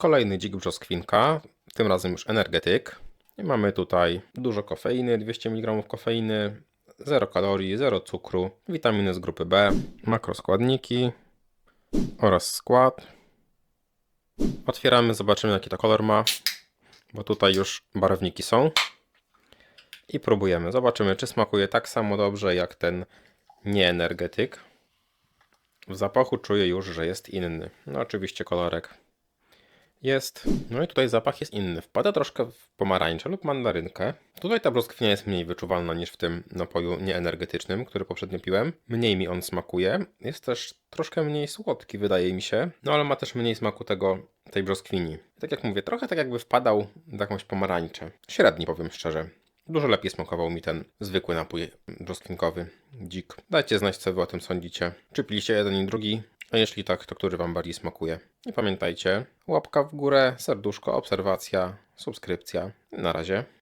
Kolejny dzik brzoskwinka, tym razem już energetyk. I mamy tutaj dużo kofeiny, 200 mg kofeiny, 0 kalorii, 0 cukru, witaminy z grupy B, makroskładniki oraz skład. Otwieramy, zobaczymy jaki to kolor ma, bo tutaj już barwniki są. I próbujemy, zobaczymy czy smakuje tak samo dobrze jak ten nieenergetyk. W zapachu czuję już, że jest inny. No oczywiście kolorek jest. No i tutaj zapach jest inny. Wpada troszkę w pomarańczę lub mandarynkę. Tutaj ta brzoskwinia jest mniej wyczuwalna niż w tym napoju nieenergetycznym, który poprzednio piłem. Mniej mi on smakuje. Jest też troszkę mniej słodki, wydaje mi się. No ale ma też mniej smaku tego, tej brzoskwini. Tak jak mówię, trochę tak jakby wpadał w jakąś pomarańczę. Średni powiem szczerze. Dużo lepiej smakował mi ten zwykły napój brzoskwinkowy, dzik. Dajcie znać, co wy o tym sądzicie. Czy piliście jeden i drugi? A jeśli tak, to który wam bardziej smakuje? I pamiętajcie, łapka w górę, serduszko, obserwacja, subskrypcja. Na razie.